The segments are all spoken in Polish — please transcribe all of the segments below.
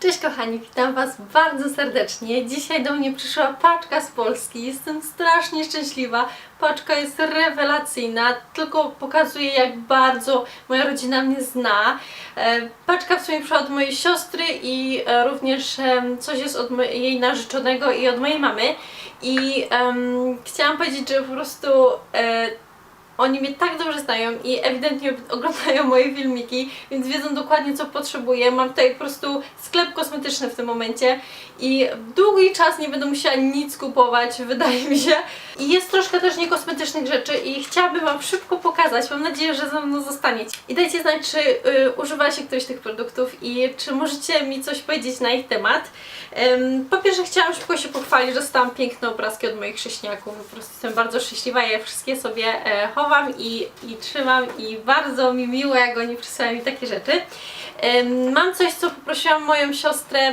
Cześć kochani, witam Was bardzo serdecznie. Dzisiaj do mnie przyszła paczka z Polski. Jestem strasznie szczęśliwa. Paczka jest rewelacyjna, tylko pokazuje jak bardzo moja rodzina mnie zna. E, Paczka w sumie przyszła od mojej siostry i e, również coś jest od jej narzeczonego i od mojej mamy. I em, chciałam powiedzieć, że po prostu e, oni mnie tak dobrze znają i ewidentnie oglądają moje filmiki, więc wiedzą dokładnie co potrzebuję. Mam tutaj po prostu sklep kosmetyczny w tym momencie i długi czas nie będę musiała nic kupować, wydaje mi się. I jest troszkę też niekosmetycznych rzeczy i chciałabym Wam szybko pokazać. Mam nadzieję, że ze mną zostaniecie. I dajcie znać, czy y, używacie któryś z tych produktów i czy możecie mi coś powiedzieć na ich temat. Ym, po pierwsze chciałam szybko się pochwalić, że dostałam piękne obrazki od moich chrześniaków. Po prostu jestem bardzo szczęśliwa. Ja wszystkie sobie e, chowam i, i trzymam i bardzo mi miło, jak oni przysyłają mi takie rzeczy. Mam coś, co poprosiłam moją siostrę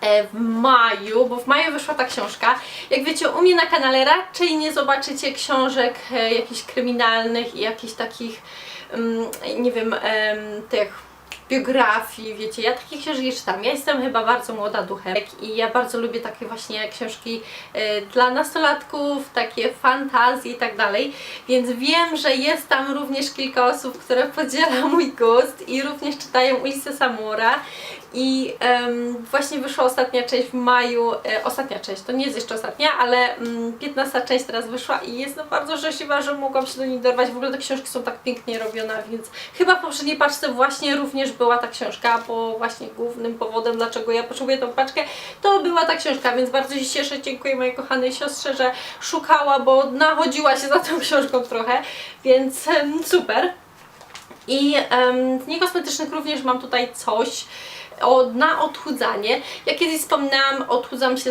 e, w maju, bo w maju wyszła ta książka. Jak wiecie, u mnie na kanale raczej nie zobaczycie książek e, jakichś kryminalnych i jakichś takich, nie wiem, em, tych biografii, wiecie, ja takich książek czytam. Ja jestem chyba bardzo młoda duchem i ja bardzo lubię takie właśnie książki e, dla nastolatków, takie fantazje i tak dalej, więc wiem, że jest tam również kilka osób, które podziela mój gust i również czytają Ulicę Samura i em, właśnie wyszła ostatnia część w maju, e, ostatnia część, to nie jest jeszcze ostatnia, ale mm, 15 część teraz wyszła i jestem bardzo szczęśliwa, że mogłam się do niej dorwać. W ogóle te książki są tak pięknie robione, więc chyba w poprzedniej paczce właśnie również była ta książka, bo właśnie głównym powodem, dlaczego ja potrzebuję tą paczkę, to była ta książka, więc bardzo się cieszę, dziękuję mojej kochanej siostrze, że szukała, bo nachodziła się za tą książką trochę, więc super. I em, z niekosmetycznych również mam tutaj coś na odchudzanie. Jak kiedyś wspomniałam, odchudzam się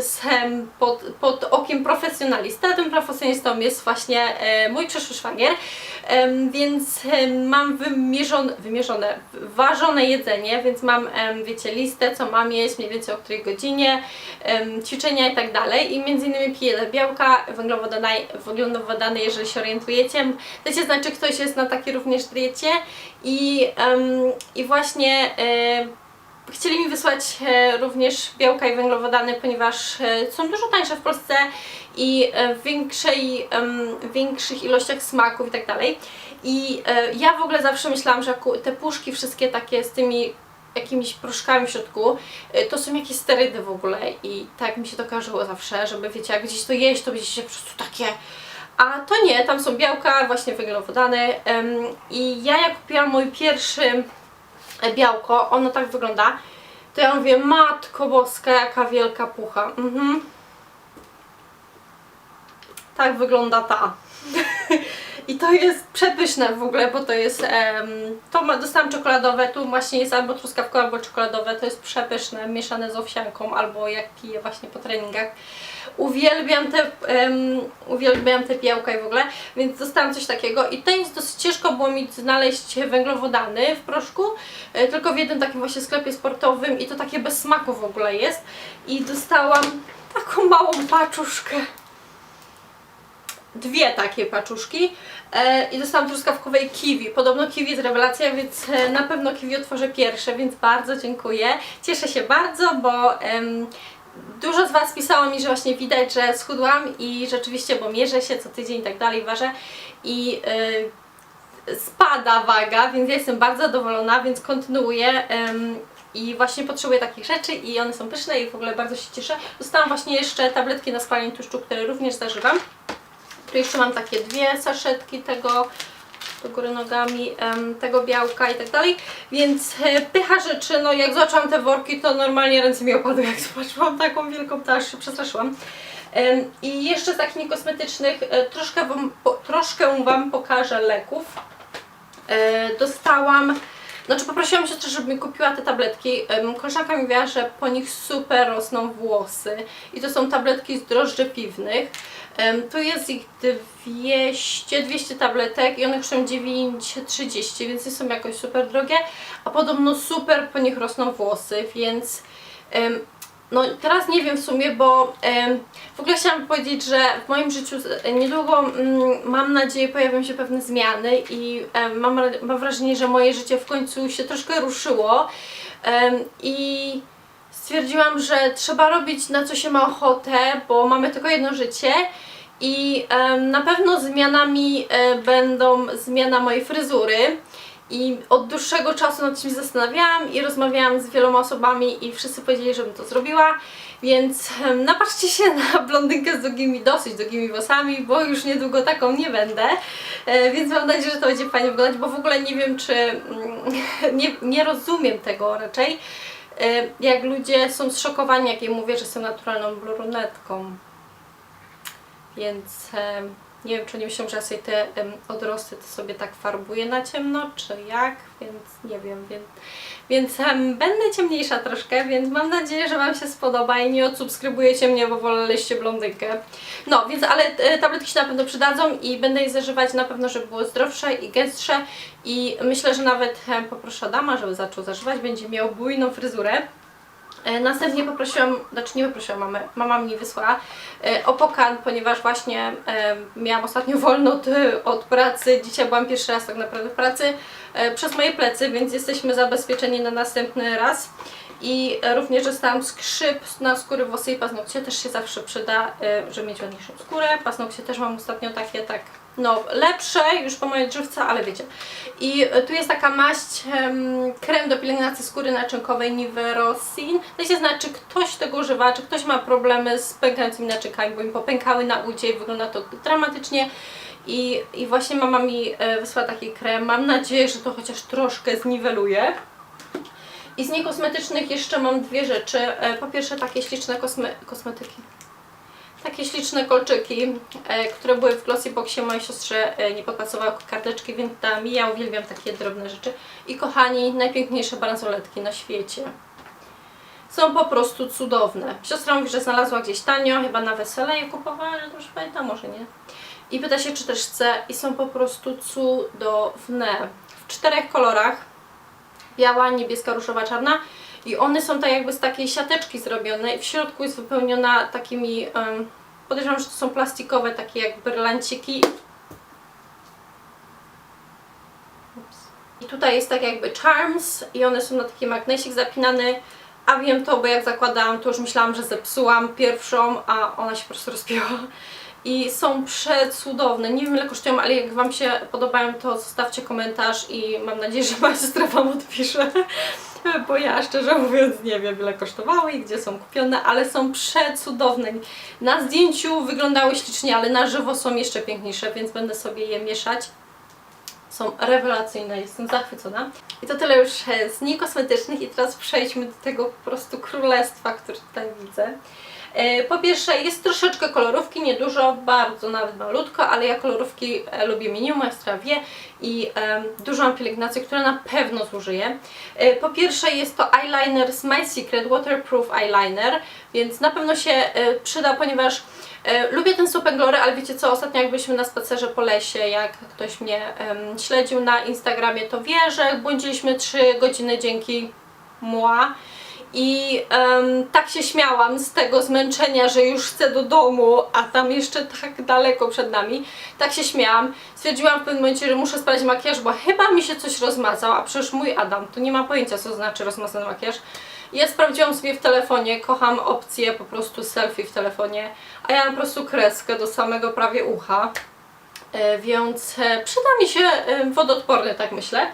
pod, pod okiem profesjonalista. Tym profesjonalistą jest właśnie e, mój przyszły szwagier, em, więc em, mam wymierzone, wymierzone, ważone jedzenie, więc mam, em, wiecie, listę, co mam jeść, mniej więcej o której godzinie, em, ćwiczenia i tak dalej. I między innymi piję białka, węglowodany, jeżeli się orientujecie. Dajcie znać, czy ktoś jest na takiej również diecie i, i właśnie e, Chcieli mi wysłać e, również białka i węglowodany, ponieważ e, są dużo tańsze w Polsce i e, w większej, em, większych ilościach smaków i tak dalej. I ja w ogóle zawsze myślałam, że te puszki wszystkie takie z tymi jakimiś proszkami w środku, to są jakieś sterydy w ogóle i tak mi się to kojarzyło zawsze, żeby wiecie, jak gdzieś to jeść, to będziecie po prostu takie a to nie, tam są białka, właśnie węglowodany i ja jak kupiłam mój pierwszy białko, ono tak wygląda, to ja mówię, matko boska, jaka wielka pucha. Mhm. Tak wygląda ta. I to jest przepyszne w ogóle, bo to jest, to ma, dostałam czekoladowe, tu właśnie jest albo truskawkowe, albo czekoladowe, to jest przepyszne, mieszane z owsianką, albo jak piję właśnie po treningach. Uwielbiam te, em, uwielbiam te białka i w ogóle, więc dostałam coś takiego i to jest dosyć ciężko było mi znaleźć węglowodany w proszku, e, tylko w jednym takim właśnie sklepie sportowym i to takie bez smaku w ogóle jest i dostałam taką małą paczuszkę dwie takie paczuszki e, i dostałam truskawkowe i kiwi. Podobno kiwi jest rewelacja, więc e, na pewno kiwi otworzę pierwsze, więc bardzo dziękuję. Cieszę się bardzo, bo em, dużo z Was pisało mi, że właśnie widać, że schudłam i rzeczywiście, bo mierzę się co tydzień i tak dalej, ważę i e, spada waga, więc ja jestem bardzo zadowolona, więc kontynuuję. em, i właśnie potrzebuję takich rzeczy i one są pyszne i w ogóle bardzo się cieszę. Dostałam właśnie jeszcze tabletki na spalanie tłuszczu, które również zażywam. Tu jeszcze mam takie dwie saszetki tego do góry nogami, tego białka i tak dalej, więc e, pycha rzeczy, no jak zobaczyłam te worki, to normalnie ręce mi opadły, jak zobaczyłam taką wielką, to się przestraszyłam. I jeszcze z takich niekosmetycznych, e, troszkę wam, troszkę Wam pokażę leków. E, dostałam, znaczy poprosiłam siostrę, żeby mi kupiła te tabletki. Koleżanka mi mówiła, że po nich super rosną włosy i to są tabletki z drożdży piwnych. Tu jest ich 200, 200 tabletek i one kosztują 9,30, więc nie są jakoś super drogie, a podobno super po nich rosną włosy, więc no teraz nie wiem w sumie, bo w ogóle chciałam powiedzieć, że w moim życiu niedługo mm, mam nadzieję pojawią się pewne zmiany i mam, mam wrażenie, że moje życie w końcu się troszkę ruszyło i stwierdziłam, że trzeba robić na co się ma ochotę, bo mamy tylko jedno życie i na pewno zmianami e, będą zmiana mojej fryzury. I od dłuższego czasu nad czymś zastanawiałam i rozmawiałam z wieloma osobami i wszyscy powiedzieli, żebym to zrobiła, więc napatrzcie się na blondynkę z długimi, dosyć długimi włosami, bo już niedługo taką nie będę, e, więc mam nadzieję, że to będzie fajnie wyglądać, bo w ogóle nie wiem, czy mm, nie, nie rozumiem tego raczej, jak ludzie są zszokowani, jak im mówię, że jestem naturalną brunetką. Więc nie wiem, czy oni myślą, że ja sobie te odrosty to sobie tak farbuję na ciemno, czy jak, więc nie wiem, więc, więc będę ciemniejsza troszkę, więc mam nadzieję, że Wam się spodoba i nie odsubskrybujecie mnie, bo woleliście blondynkę. No, więc ale e, tabletki się na pewno przydadzą i będę je zażywać na pewno, żeby były zdrowsze i gęstsze i myślę, że nawet poproszę Adama, żeby zaczął zażywać, będzie miał bujną fryzurę. E, Następnie poprosiłam, znaczy nie poprosiłam mamy, mama mi wysłała e, opokan, ponieważ właśnie e, miałam ostatnio wolno od, od pracy, dzisiaj byłam pierwszy raz tak naprawdę w pracy przez moje plecy, więc jesteśmy zabezpieczeni na następny raz. I również dostałam skrzyp na skóry, włosy i paznokcie, też się zawsze przyda, żeby mieć ładniejszą skórę. Paznokcie też mam ostatnio takie, tak, no lepsze już po mojej drzewce, ale wiecie. I e, tu jest taka maść, em, krem do pielęgnacji skóry naczynkowej Niverosin. Dajcie znać, czy ktoś tego używa, czy ktoś ma problemy z pękającymi naczynkami, bo im popękały na udzie i wygląda to dramatycznie. I, I właśnie mama mi e, wysłała taki krem. Mam nadzieję, że to chociaż troszkę zniweluje. I z niekosmetycznych jeszcze mam dwie rzeczy. E, Po pierwsze takie śliczne kosme kosmetyki. Takie śliczne kolczyki, e, które były w Glossyboxie mojej siostrze e, nie pokazywały karteczki, więc mi. Ja uwielbiam takie drobne rzeczy. I kochani, najpiękniejsze bransoletki na świecie. Są po prostu cudowne. Siostra mówi, że znalazła gdzieś tanio, chyba na wesele je kupowała, ale to już pamiętam, może nie. I pyta się, czy też chce i są po prostu cudowne. W czterech kolorach. Biała, niebieska, różowa, czarna. I one są tak jakby z takiej siateczki zrobione i w środku jest wypełniona takimi, um, podejrzewam, że to są plastikowe takie jak brylanciki. I tutaj jest tak jakby charms i one są na taki magnesik zapinany. A wiem to, bo jak zakładałam, to już myślałam, że zepsułam pierwszą, a ona się po prostu rozpięła. I są przecudowne. Nie wiem ile kosztują, ale jak Wam się podobają, to zostawcie komentarz i mam nadzieję, że moja siostra Wam odpisze. Bo ja szczerze mówiąc nie wiem ile kosztowały i gdzie są kupione, ale są przecudowne. Na zdjęciu wyglądały ślicznie, ale na żywo są jeszcze piękniejsze, więc będę sobie je mieszać są rewelacyjne, jestem zachwycona. I to tyle już e, z niekosmetycznych i teraz przejdźmy do tego po prostu królestwa, które tutaj widzę. E, Po pierwsze jest troszeczkę kolorówki, niedużo, bardzo nawet malutko, ale ja kolorówki e, lubię minimum, siostra wie i dużo mam pielęgnacji, które na pewno zużyję. E, Po pierwsze jest to eyeliner z My Secret Waterproof Eyeliner, więc na pewno się przyda, ponieważ Lubię ten Super Glory, ale wiecie co, ostatnio jak byliśmy na spacerze po lesie, jak ktoś mnie śledził na Instagramie, to wie, że błądziliśmy 3 godziny dzięki mła. I em, tak się śmiałam z tego zmęczenia, że już chcę do domu, a tam jeszcze tak daleko przed nami. Tak się śmiałam. Stwierdziłam w pewnym momencie, że muszę sprawdzić makijaż, bo chyba mi się coś rozmazał, a przecież mój Adam to nie ma pojęcia, co znaczy rozmazany makijaż. Ja sprawdziłam sobie w telefonie, kocham opcję po prostu selfie w telefonie, a ja mam po prostu kreskę do samego prawie ucha, e, więc e, przyda mi się e, wodoodporny, tak myślę.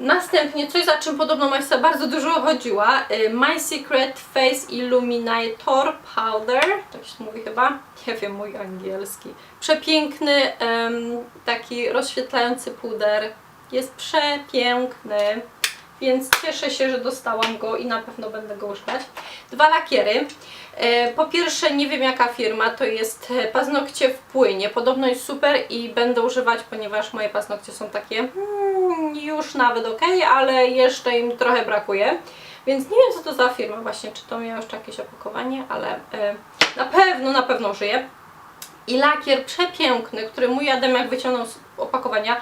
Następnie coś, za czym podobno Majsa bardzo dużo chodziła, e, My Secret Face Illuminator Powder, tak się mówi chyba, nie wiem, mój angielski. Przepiękny, taki rozświetlający puder, jest przepiękny więc cieszę się, że dostałam go i na pewno będę go używać. Dwa lakiery. E, Po pierwsze, nie wiem jaka firma, to jest paznokcie w płynie. Podobno jest super i będę używać, ponieważ moje paznokcie są takie mm, już nawet ok, ale jeszcze im trochę brakuje. Więc nie wiem co to za firma właśnie, czy to miało jeszcze jakieś opakowanie, ale e, na pewno, na pewno użyję. I lakier przepiękny, który mój Ademek wyciągnął z opakowania,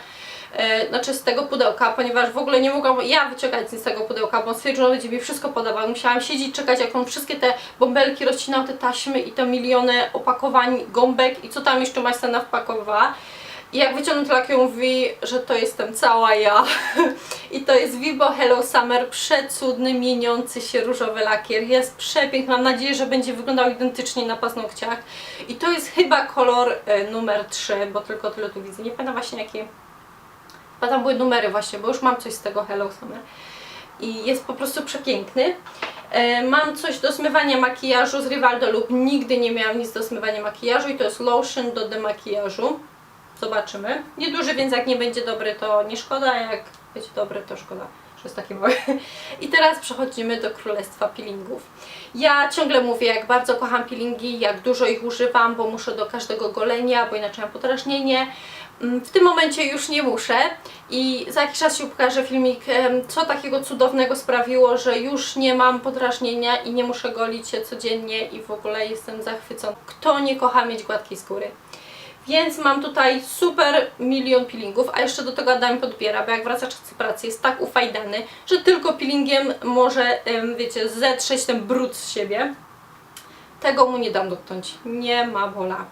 e, znaczy z tego pudełka, ponieważ w ogóle nie mogłam ja wyciągać z tego pudełka, bo stwierdził, że będzie mi wszystko podawał. Musiałam siedzieć, czekać, jak on wszystkie te bąbelki rozcinał, te taśmy i te miliony opakowań, gąbek i co tam jeszcze Majstana wpakowała. I jak wyciągnę lakier, mówi, że to jestem cała ja. I to jest Vivo Hello Summer, przecudny, mieniący się różowy lakier. Jest przepiękny, mam nadzieję, że będzie wyglądał identycznie na paznokciach. I to jest chyba kolor e, numer 3, bo tylko tyle tu widzę. Nie pamiętam właśnie jaki. Chyba tam były numery właśnie, bo już mam coś z tego Hello Summer. I jest po prostu przepiękny. E, Mam coś do zmywania makijażu z Rivaldo lub nigdy nie miałam nic do zmywania makijażu i to jest lotion do demakijażu. Zobaczymy. Nieduży, więc jak nie będzie dobry, to nie szkoda, a jak będzie dobry, to szkoda, że jest mały. I teraz przechodzimy do królestwa peelingów. Ja ciągle mówię, jak bardzo kocham peelingi, jak dużo ich używam, bo muszę do każdego golenia, bo inaczej mam podrażnienie. Mm, W tym momencie już nie muszę i za jakiś czas się pokaże filmik, co takiego cudownego sprawiło, że już nie mam podrażnienia i nie muszę golić się codziennie i w ogóle jestem zachwycona. Kto nie kocha mieć gładkiej skóry? Więc mam tutaj super milion peelingów, a jeszcze do tego Adam podbiera, bo jak wraca czas pracy jest tak ufajdany, że tylko peelingiem może, wiecie, zetrzeć ten brud z siebie. Tego mu nie dam dotknąć. Nie ma wola.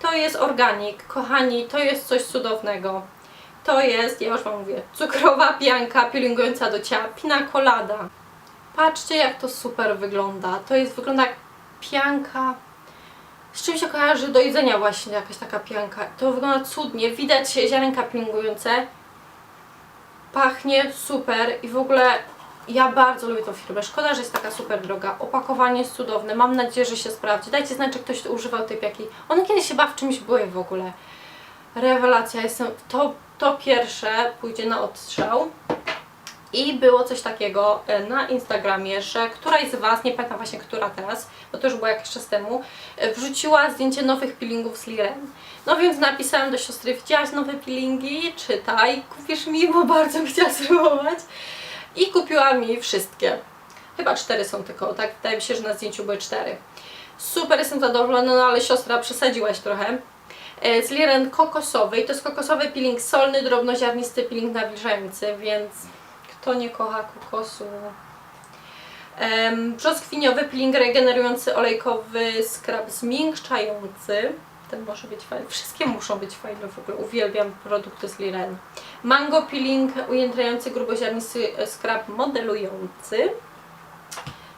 To jest organik, kochani, to jest coś cudownego. To jest, ja już Wam mówię, cukrowa pianka peelingująca do ciała, pina colada. Patrzcie jak to super wygląda. To jest, wygląda jak pianka. Z czym się kojarzy do jedzenia właśnie jakaś taka pianka. To wygląda cudnie, widać ziarenka peelingujące. Pachnie super i w ogóle ja bardzo lubię tą firmę. Szkoda, że jest taka super droga. Opakowanie jest cudowne. Mam nadzieję, że się sprawdzi. Dajcie znać, czy ktoś używał tej piaki. One kiedyś chyba w czymś były w ogóle. Rewelacja. Jestem... To, to pierwsze pójdzie na odstrzał. I było coś takiego e, na Instagramie, że któraś z Was, nie pamiętam właśnie która teraz, bo to już było jakiś czas temu, e, wrzuciła zdjęcie nowych peelingów z Liren. No więc napisałam do siostry, widziałaś nowe peelingi? Czytaj, kupisz mi, bo bardzo chciała spróbować. I kupiła mi wszystkie. Chyba cztery są tylko, tak? Wydaje mi się, że na zdjęciu były cztery. Super, jestem zadowolona, no ale siostra, przesadziłaś trochę. E, Z Liren kokosowej, to jest kokosowy peeling solny, drobnoziarnisty peeling nawilżający, więc kto nie kocha kokosu? Brzoskwiniowy peeling regenerujący olejkowy skrab zmiękczający. Ten może być fajny. Wszystkie muszą być fajne w ogóle. Uwielbiam produkty z Liren. Mango peeling ujędrający gruboziarnisty skrab modelujący.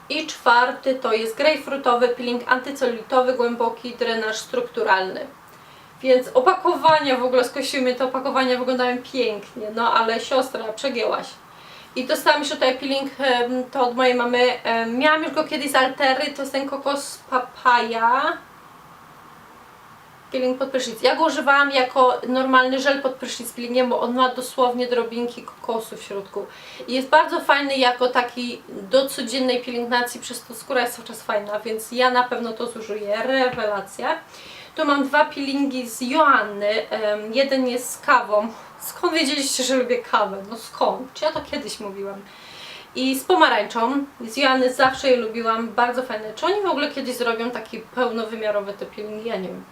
I czwarty to jest grejpfrutowy peeling antycelulitowy, głęboki drenaż strukturalny. Więc opakowania w ogóle skosimy, te opakowania wyglądają pięknie, no ale siostra, przegięłaś. I dostałam jeszcze tutaj peeling to od mojej mamy. Miałam już go kiedyś z Altery, to jest ten kokos papaya. Peeling pod prysznic. Ja go używałam jako normalny żel pod prysznic peelingiem, bo on ma dosłownie drobinki kokosu w środku. I jest bardzo fajny jako taki do codziennej pielęgnacji, przez to skóra jest cały czas fajna, więc ja na pewno to zużyję. Rewelacja. Tu mam dwa peelingi z Joanny. Jeden jest z kawą. Skąd wiedzieliście, że lubię kawę? No skąd? Czy ja to kiedyś mówiłam? I z pomarańczą. Z Joanny zawsze je lubiłam. Bardzo fajne. Czy oni w ogóle kiedyś zrobią taki pełnowymiarowy te peelingi? Ja nie wiem.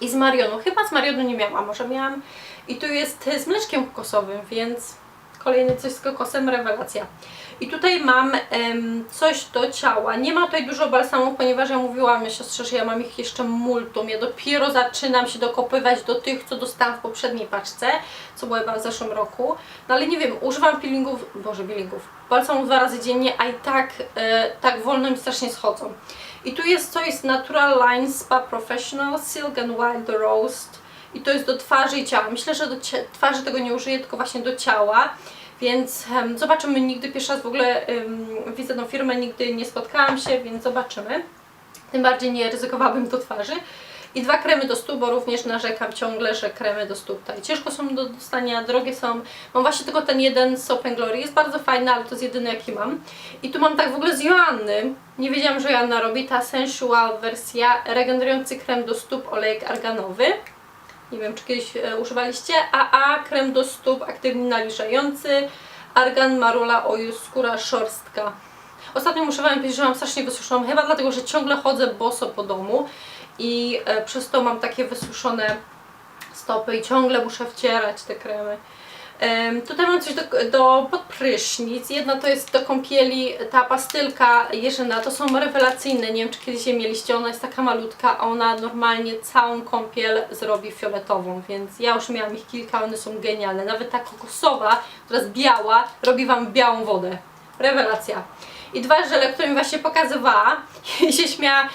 I z Marionu. Chyba z Marionu nie miałam, a może miałam. I tu jest z mleczkiem kokosowym, więc kolejny coś z kokosem, rewelacja. I tutaj mam em, coś do ciała. Nie ma tutaj dużo balsamów, ponieważ ja mówiłam siostrze, że ja mam ich jeszcze multum. Ja dopiero zaczynam się dokopywać do tych, co dostałam w poprzedniej paczce, co chyba w zeszłym roku. No ale nie wiem, używam peelingów, boże peelingów, balsamów dwa razy dziennie, a i tak, e, tak wolno mi strasznie schodzą. I tu jest coś z Natural Line Spa Professional Silk and Wild Roast. I to jest do twarzy i ciała. Myślę, że do twarzy tego nie użyję, tylko właśnie do ciała. Więc em, zobaczymy, nigdy pierwszy raz w ogóle em, widzę tą firmę, nigdy nie spotkałam się, więc zobaczymy. Tym bardziej nie ryzykowałabym do twarzy. I dwa kremy do stóp, bo również narzekam ciągle, że kremy do stóp tutaj ciężko są do dostania, drogie są. Mam właśnie tylko ten jeden Soap Glory, jest bardzo fajny, ale to jest jedyny jaki mam. I tu mam tak w ogóle z Joanny, nie wiedziałam, że Joanna robi, ta Sensual wersja, regenerujący krem do stóp, olejek arganowy. Nie wiem, czy kiedyś e, używaliście. AA, krem do stóp aktywnie nawilżający. Argan, marula, oju, skóra, szorstka. Ostatnio używałam powiedzieć, że mam strasznie wysuszoną, chyba dlatego, że ciągle chodzę boso po domu i e, przez to mam takie wysuszone stopy i ciągle muszę wcierać te kremy. Tutaj mam coś do, do podprysznic. Jedna to jest do kąpieli, ta pastylka Jerzyna, to są rewelacyjne, nie wiem czy kiedyś je mieliście, ona jest taka malutka, a ona normalnie całą kąpiel zrobi fioletową, więc ja już miałam ich kilka, one są genialne. Nawet ta kokosowa, która jest biała, robi Wam białą wodę. Rewelacja. I dwa żele, które mi właśnie pokazywała i się śmiała,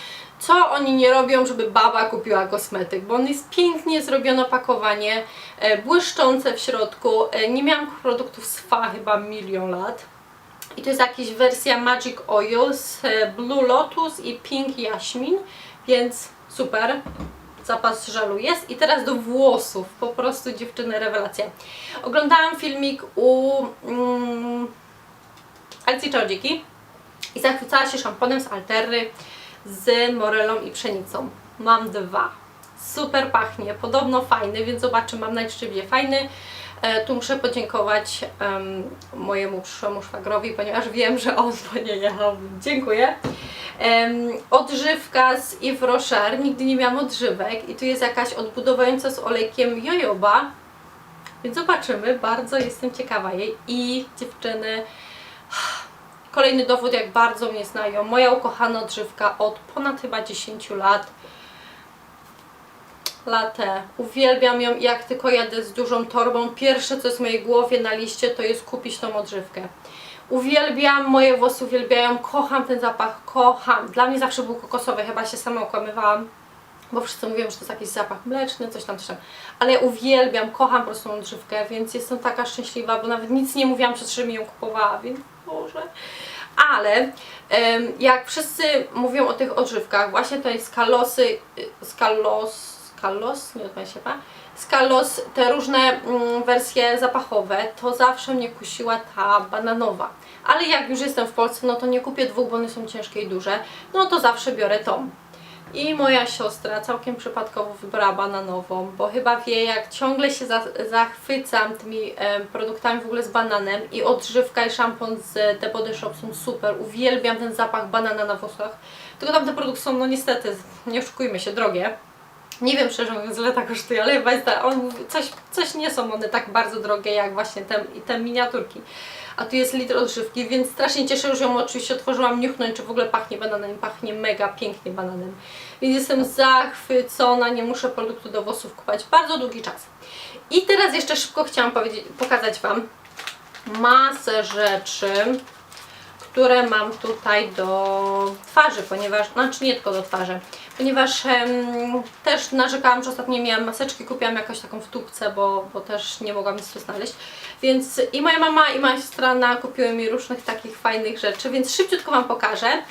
co oni nie robią, żeby baba kupiła kosmetyk, bo on jest pięknie zrobione opakowanie, e, błyszczące w środku. E, nie miałam produktów z FA chyba milion lat. I to jest jakaś wersja Magic Oil z e, Blue Lotus i Pink Jaśmin, więc super. Zapas żelu jest. I teraz do włosów. Po prostu dziewczyny rewelacja. Oglądałam filmik u mm, Alcji Czarodziejki i zachwycała się szamponem z Alterry z morelą i pszenicą. Mam dwa. Super pachnie, podobno fajny, więc zobaczymy, mam będzie fajny. E, tu muszę podziękować em, mojemu przyszłemu szwagrowi, ponieważ wiem, że on po nie jechał. Dziękuję. Em, odżywka z Yves Rocher. Nigdy nie miałam odżywek i tu jest jakaś odbudowująca z olejkiem jojoba. Więc zobaczymy, bardzo jestem ciekawa jej. I dziewczyny, Kolejny dowód, jak bardzo mnie znają. Moja ukochana odżywka od ponad chyba 10 lat. Latę. Uwielbiam ją jak tylko jadę z dużą torbą. Pierwsze co jest w mojej głowie na liście to jest kupić tą odżywkę. Uwielbiam, moje włosy uwielbiają, kocham ten zapach, kocham. Dla mnie zawsze był kokosowy, chyba się sama okłamywałam bo wszyscy mówią, że to jest jakiś zapach mleczny, coś tam, coś tam. Ale ja uwielbiam, kocham po prostu tą odżywkę, więc jestem taka szczęśliwa, bo nawet nic nie mówiłam, przed czym mi ją kupowała, więc Boże. Ale jak wszyscy mówią o tych odżywkach, właśnie tutaj skalosy, y, skalos, skalos, nie odpowiem się chyba, skalos, te różne mm, wersje zapachowe, to zawsze mnie kusiła ta bananowa. Ale jak już jestem w Polsce, no to nie kupię dwóch, bo one są ciężkie i duże, no to zawsze biorę tą. I moja siostra całkiem przypadkowo wybrała bananową, bo chyba wie, jak ciągle się za, zachwycam tymi em, produktami w ogóle z bananem i odżywka i szampon z The Body Shop są super. Uwielbiam ten zapach banana na włosach. Tylko tamte produkty są, no niestety, nie oszukujmy się, drogie. Nie wiem szczerze mówiąc, ile tak kosztuje, ale chyba jest on coś, coś nie są one tak bardzo drogie jak właśnie te, te miniaturki. A tu jest litr odżywki, więc strasznie cieszę, już ją oczywiście otworzyłam niuchnąć, czy w ogóle pachnie bananem. Pachnie mega pięknie bananem. Więc jestem zachwycona, nie muszę produktu do włosów kupować bardzo długi czas. I teraz jeszcze szybko chciałam pokazać Wam masę rzeczy, które mam tutaj do twarzy, ponieważ, znaczy nie tylko do twarzy, ponieważ też narzekałam, że ostatnio miałam maseczki, kupiłam jakąś taką w tubce, bo, bo też nie mogłam nic tu znaleźć, więc i moja mama i moja siostra nakupiły mi różnych takich fajnych rzeczy, więc szybciutko Wam pokażę.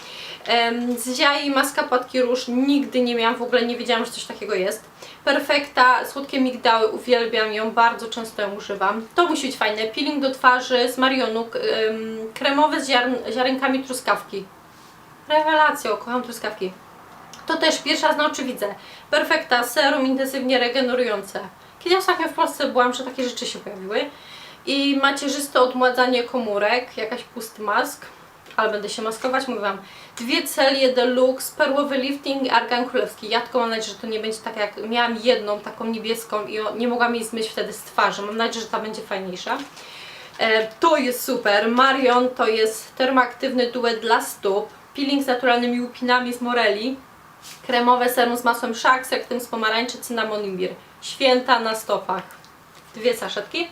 Em, z Ziai maska płatki róż nigdy nie miałam, w ogóle nie wiedziałam, że coś takiego jest. Perfekta, słodkie migdały, uwielbiam ją, bardzo często ją używam. To musi być fajne. Peeling do twarzy z Marionu, em, kremowy z ziarn, ziarenkami truskawki. Rewelacja, kocham truskawki. To też pierwszy raz na oczy widzę. Perfekta, serum intensywnie regenerujące. Kiedy ostatnio w Polsce byłam, że takie rzeczy się pojawiły. I macierzyste odmładzanie komórek, jakaś pusty mask. Ale będę się maskować, mówię Wam. Dwie celie deluxe, perłowy lifting i argan królewski. Ja tylko mam nadzieję, że to nie będzie tak jak miałam jedną taką niebieską i nie mogłam jej zmyć wtedy z twarzy. Mam nadzieję, że ta będzie fajniejsza. E, to jest super. Marion to jest termoaktywny duet dla stóp. Peeling z naturalnymi łupinami z moreli. Kremowe serum z masłem szak, z ektem z pomarańczy, cynamon, imbir. Święta na stopach. Dwie saszetki.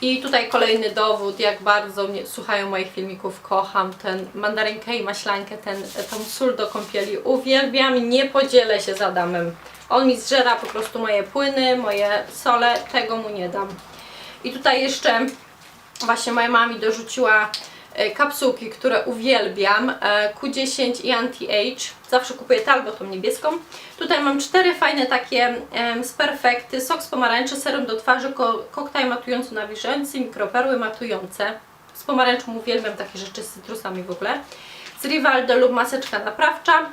I tutaj kolejny dowód, jak bardzo mnie słuchają moich filmików. Kocham ten mandarynkę i maślankę, ten, tą sól do kąpieli. Uwielbiam, nie podzielę się z Adamem. On mi zżera po prostu moje płyny, moje sole, tego mu nie dam. I tutaj jeszcze właśnie moja mama dorzuciła kapsułki, które uwielbiam, e, Q10 i Anti-Age. Zawsze kupuję tę albo tą niebieską. Tutaj mam cztery fajne takie z Perfekty, sok z pomarańczy, serum do twarzy, ko koktajl matujący nawilżający, mikroperły matujące. Z pomarańczą uwielbiam takie rzeczy z cytrusami w ogóle. Z Rivaldo lub maseczka naprawcza,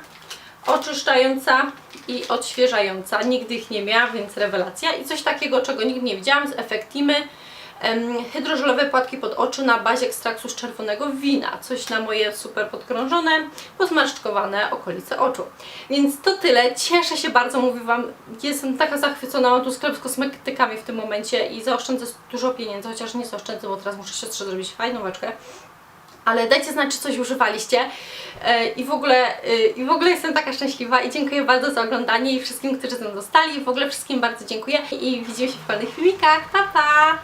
oczyszczająca i odświeżająca. Nigdy ich nie miałam, więc rewelacja. I coś takiego, czego nigdy nie widziałam, z Efektimy. Hydrożelowe płatki pod oczy na bazie ekstraktu z czerwonego wina. Coś na moje super podkrążone, pozmarszczkowane okolice oczu. Więc to tyle. Cieszę się bardzo, mówię Wam, jestem taka zachwycona. Mam tu sklep z kosmetykami w tym momencie i zaoszczędzę dużo pieniędzy, chociaż nie zaoszczędzę, bo teraz muszę siostrze zrobić fajną łeczkę ale dajcie znać, czy coś używaliście E, i w ogóle e, i w ogóle jestem taka szczęśliwa i dziękuję bardzo za oglądanie i wszystkim, którzy ze mną zostali, w ogóle wszystkim bardzo dziękuję i widzimy się w kolejnych filmikach, pa pa!